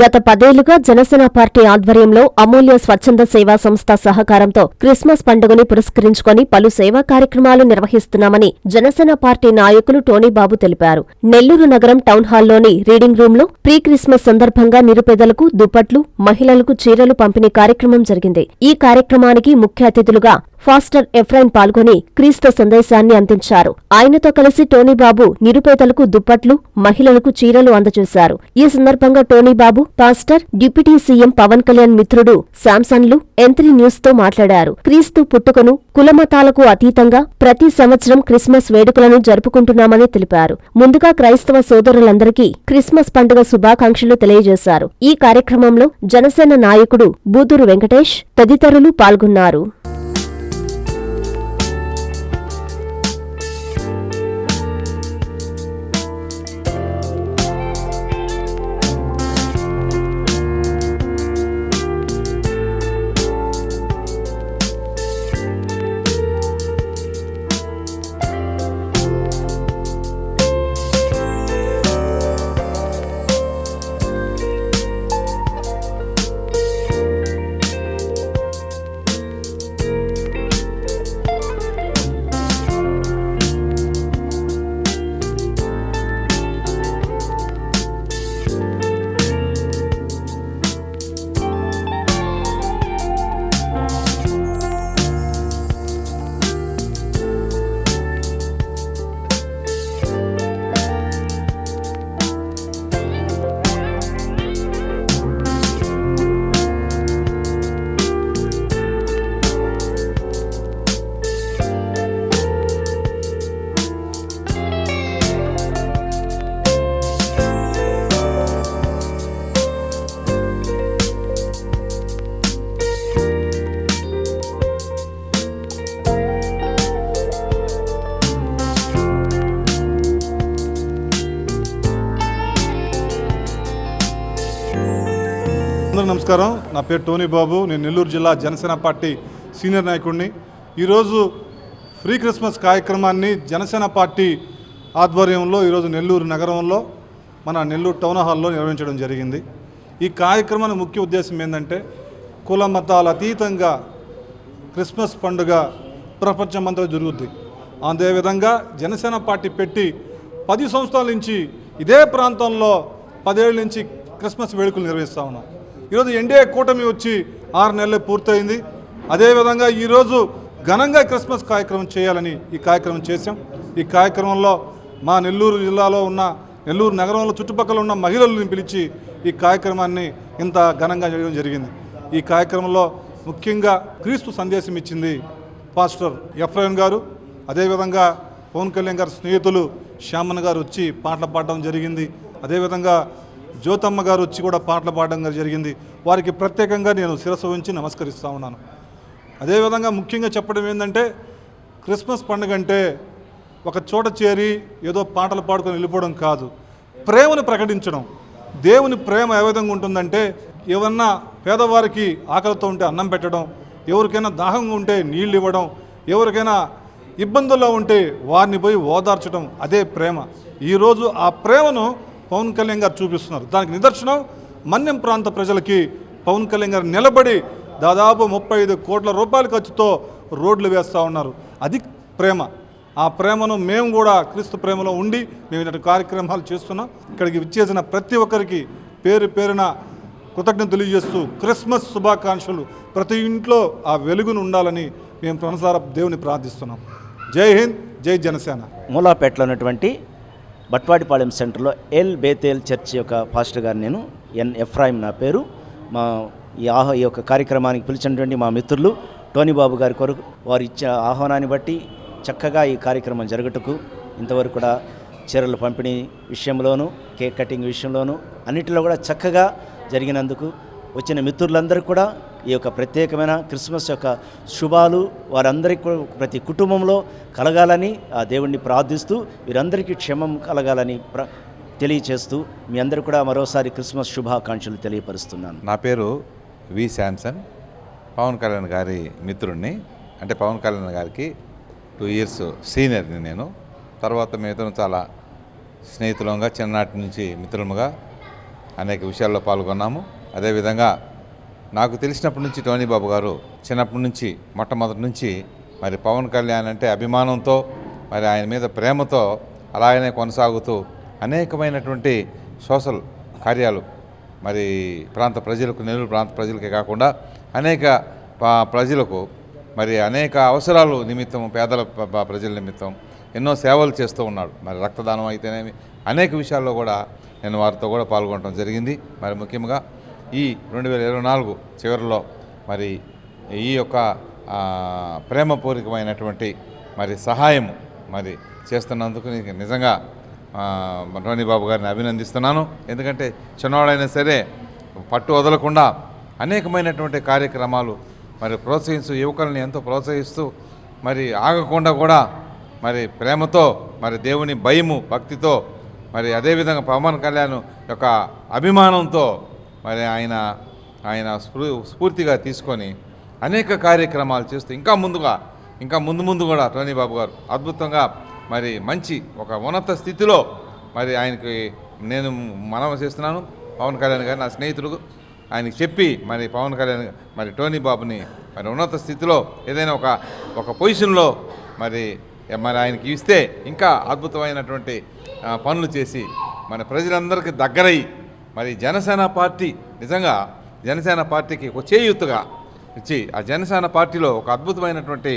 గత పదేళ్ళుగా జనసేన పార్టీ ఆధ్వర్యంలో అమూల్య స్వచ్ఛంద సేవా సంస్థ సహకారంతో క్రిస్మస్ పండుగని పురస్కరించుకొని పలు సేవా కార్యక్రమాలు నిర్వహిస్తున్నామని జనసేన పార్టీ నాయకులు టోనీబాబు తెలిపారు. నెల్లూరు నగరం టౌన్ హాల్లోని రీడింగ్ రూంలో ప్రీ క్రిస్మస్ సందర్భంగా నిరుపేదలకు దుప్పట్లు మహిళలకు చీరలు పంపిణీ కార్యక్రమం జరిగింది. ఈ కార్యక్రమానికి ముఖ్య అతిథులుగా ఫాస్టర్ ఎఫ్రైన్ పాల్గొని క్రీస్తు సందేశాన్ని అందించారు. ఆయనతో కలిసి టోనీబాబు నిరుపేదలకు దుప్పట్లు మహిళలకు చీరలు అందజేశారు. ఈ సందర్భంగా Tonybabu pastor deputy CM Pawan Kalyan మిత్రుడు శాంసన్లు ఎంత్రీ న్యూస్తో మాట్లాడారు. క్రీస్తు పుట్టుకను కులమతాలకు అతీతంగా ప్రతి సంవత్సరం క్రిస్మస్ వేడుకలను జరుపుకుంటున్నామని తెలిపారు. ముందుగా క్రైస్తవ సోదరులందరికీ క్రిస్మస్ పండుగ శుభాకాంక్షలు తెలియజేశారు. ఈ కార్యక్రమంలో జనసేన నాయకుడు బూదూరు వెంకటేష్ తదితరులు పాల్గొన్నారు. అందరూ నమస్కారం. నా పేరు టోనీ బాబు. నేను నెల్లూరు జిల్లా జనసేన పార్టీ సీనియర్ నాయకుడిని. ఈరోజు ఫ్రీ క్రిస్మస్ కార్యక్రమాన్ని జనసేన పార్టీ ఆధ్వర్యంలో ఈరోజు నెల్లూరు నగరంలో మన నెల్లూరు టౌన్ హాల్లో నిర్వహించడం జరిగింది. ఈ కార్యక్రమానికి ముఖ్య ఉద్దేశం ఏంటంటే కుల మతాల అతీతంగా క్రిస్మస్ పండుగ ప్రపంచమంతా జరుగుద్ది. అదేవిధంగా జనసేన పార్టీ పెట్టి పది సంవత్సరాల నుంచి ఇదే ప్రాంతంలో పదేళ్ళ నుంచి క్రిస్మస్ వేడుకలు నిర్వహిస్తూ ఉన్నాం. ఈరోజు ఎన్డీఏ కూటమి వచ్చి ఆరు నెలలు పూర్తయింది. అదేవిధంగా ఈరోజు ఘనంగా క్రిస్మస్ కార్యక్రమం చేయాలని ఈ కార్యక్రమం చేశాం. ఈ కార్యక్రమంలో మా నెల్లూరు జిల్లాలో ఉన్న నెల్లూరు నగరంలో చుట్టుపక్కల ఉన్న మహిళలను పిలిచి ఈ కార్యక్రమాన్ని ఇంత ఘనంగా చేయడం జరిగింది. ఈ కార్యక్రమంలో ముఖ్యంగా క్రీస్తు సందేశం ఇచ్చింది పాస్టర్ ఎఫ్రైన్ గారు. అదేవిధంగా పవన్ కళ్యాణ్ గారి స్నేహితులు శ్యామన్ గారు వచ్చి పాటలు పాడడం జరిగింది. అదేవిధంగా జ్యోతమ్మ గారు వచ్చి కూడా పాటలు పాడడం జరిగింది. వారికి ప్రత్యేకంగా నేను శిరస్సు ఉంచి నమస్కరిస్తూ ఉన్నాను. అదేవిధంగా ముఖ్యంగా చెప్పడం ఏంటంటే క్రిస్మస్ పండుగ అంటే ఒక చోట చేరి ఏదో పాటలు పాడుకొని వెళ్ళిపోవడం కాదు. ప్రేమను ప్రకటించడం. దేవుని ప్రేమ ఏ విధంగా ఉంటుందంటే ఏమన్నా పేదవారికి ఆకలితో ఉంటే అన్నం పెట్టడం ఎవరికైనా దాహంగా ఉంటే నీళ్ళు ఇవ్వడం ఎవరికైనా ఇబ్బందుల్లో ఉంటే వారిని పోయి ఓదార్చడం అదే ప్రేమ. ఈరోజు ఆ ప్రేమను పవన్ కళ్యాణ్ గారు చూపిస్తున్నారు. దానికి నిదర్శనం మన్యం ప్రాంత ప్రజలకి పవన్ కళ్యాణ్ గారు నిలబడి దాదాపు ముప్పై ఐదు కోట్ల రూపాయల ఖర్చుతో రోడ్లు వేస్తూ ఉన్నారు. అది ప్రేమ. ఆ ప్రేమను మేము కూడా క్రీస్తు ప్రేమలో ఉండి మేము ఇలాంటి కార్యక్రమాలు చేస్తున్నాం. ఇక్కడికి విచ్చేసిన ప్రతి ఒక్కరికి పేరు పేరున కృతజ్ఞత తెలియజేస్తూ క్రిస్మస్ శుభాకాంక్షలు. ప్రతి ఇంట్లో ఆ వెలుగును ఉండాలని మేము ప్రనసార దేవుని ప్రార్థిస్తున్నాం. జై హింద్ జై జనసేన. మూలాపేటలో ఉన్నటువంటి బట్వాడిపాలెం సెంటర్లో ఎల్ బేతేల్ చర్చ్ యొక్క పాస్టర్ గారు నేను ఎన్ ఎఫ్రాయిం నా పేరు. మా ఈ ఆహ ఈ యొక్క కార్యక్రమానికి పిలిచినటువంటి మా మిత్రులు టోనీ బాబు గారి కొరకు వారు ఇచ్చిన ఆహ్వానాన్ని బట్టి చక్కగా ఈ కార్యక్రమం జరుగుటకు ఇంతవరకు కూడా చీరల పంపిణీ విషయంలోనూ కేక్ కటింగ్ విషయంలోనూ అన్నిటిలో కూడా చక్కగా జరిగినందుకు వచ్చిన మిత్రులందరూ కూడా ఈ యొక్క ప్రత్యేకమైన క్రిస్మస్ యొక్క శుభాలు వారందరికీ కూడా ప్రతి కుటుంబంలో కలగాలని ఆ దేవుణ్ణి ప్రార్థిస్తూ వీరందరికీ క్షేమం కలగాలని ప్ర తెలియచేస్తూ మీ అందరూ కూడా మరోసారి క్రిస్మస్ శుభాకాంక్షలు తెలియపరుస్తున్నాను. నా పేరు వి శాంసన్. పవన్ కళ్యాణ్ గారి మిత్రుడిని అంటే పవన్ కళ్యాణ్ గారికి టూ ఇయర్స్ సీనియర్ని నేను. తర్వాత మేమిద్దరం చాలా స్నేహితులంగా చిన్ననాటి నుంచి మిత్రులుగా అనేక విషయాల్లో పాల్గొన్నాము. అదేవిధంగా నాకు తెలిసినప్పటి నుంచి టోనీ బాబు గారు చిన్నప్పటి నుంచి మొట్టమొదటి నుంచి మరి పవన్ కళ్యాణ్ అంటే అభిమానంతో మరి ఆయన మీద ప్రేమతో అలాగనే కొనసాగుతూ అనేకమైనటువంటి సోషల్ కార్యాలు మరి ప్రాంత ప్రజలకు నెల్లూరు ప్రాంత ప్రజలకే కాకుండా అనేక ప్రజలకు మరి అనేక అవసరాలు నిమిత్తం పేదల ప్రజల నిమిత్తం ఎన్నో సేవలు చేస్తూ ఉన్నాడు. మరి రక్తదానం అయితేనేమి అనేక విషయాల్లో కూడా నేను వారితో కూడా పాల్గొనడం జరిగింది. మరి ముఖ్యంగా ఈ రెండు వేల ఇరవై నాలుగు చివరిలో మరి ఈ యొక్క ప్రేమపూరికమైనటువంటి మరి సహాయం మరి చేస్తున్నందుకు నీకు నిజంగా ఆ, రోని బాబు గారిని అభినందిస్తున్నాను. ఎందుకంటే చిన్నవాడైనా సరే పట్టు వదలకుండా అనేకమైనటువంటి కార్యక్రమాలు మరి ప్రోత్సహిస్తూ యువకుల్ని ఎంతో ప్రోత్సహిస్తూ మరి ఆగకుండా కూడా మరి ప్రేమతో మరి దేవుని భయము భక్తితో మరి అదేవిధంగా పవన్ కళ్యాణ్ యొక్క అభిమానంతో మరి ఆయన ఆయన స్ఫూ స్ఫూర్తిగా తీసుకొని అనేక కార్యక్రమాలు చేస్తూ ఇంకా ముందుగా ఇంకా ముందు ముందు కూడా టోనీ బాబు గారు అద్భుతంగా మరి మంచి ఒక ఉన్నత స్థితిలో మరి ఆయనకి నేను మనవ చేస్తున్నాను. పవన్ కళ్యాణ్ గారు నా స్నేహితుడు ఆయనకి చెప్పి మరి పవన్ కళ్యాణ్ మరి టోనీ బాబుని మరి ఉన్నత స్థితిలో ఏదైనా ఒక ఒక పొజిషన్లో మరి మరి ఆయనకి ఇస్తే ఇంకా అద్భుతమైనటువంటి పనులు చేసి మన ప్రజలందరికీ దగ్గరయ్యి మరి జనసేన పార్టీ నిజంగా జనసేన పార్టీకి ఒక చేయూతగా ఇచ్చి ఆ జనసేన పార్టీలో ఒక అద్భుతమైనటువంటి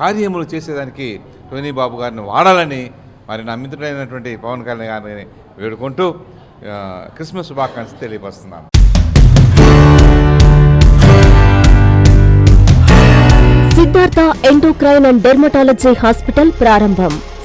కార్యములు చేసేదానికి టోనీ బాబు గారిని వాడాలని మరి నా మిత్రుడైనటువంటి పవన్ కళ్యాణ్ గారిని వేడుకుంటూ క్రిస్మస్ శుభాకాంక్షలు తెలియపరుస్తున్నాను. Siddhartha endocrine and dermatology hospital ప్రారంభం.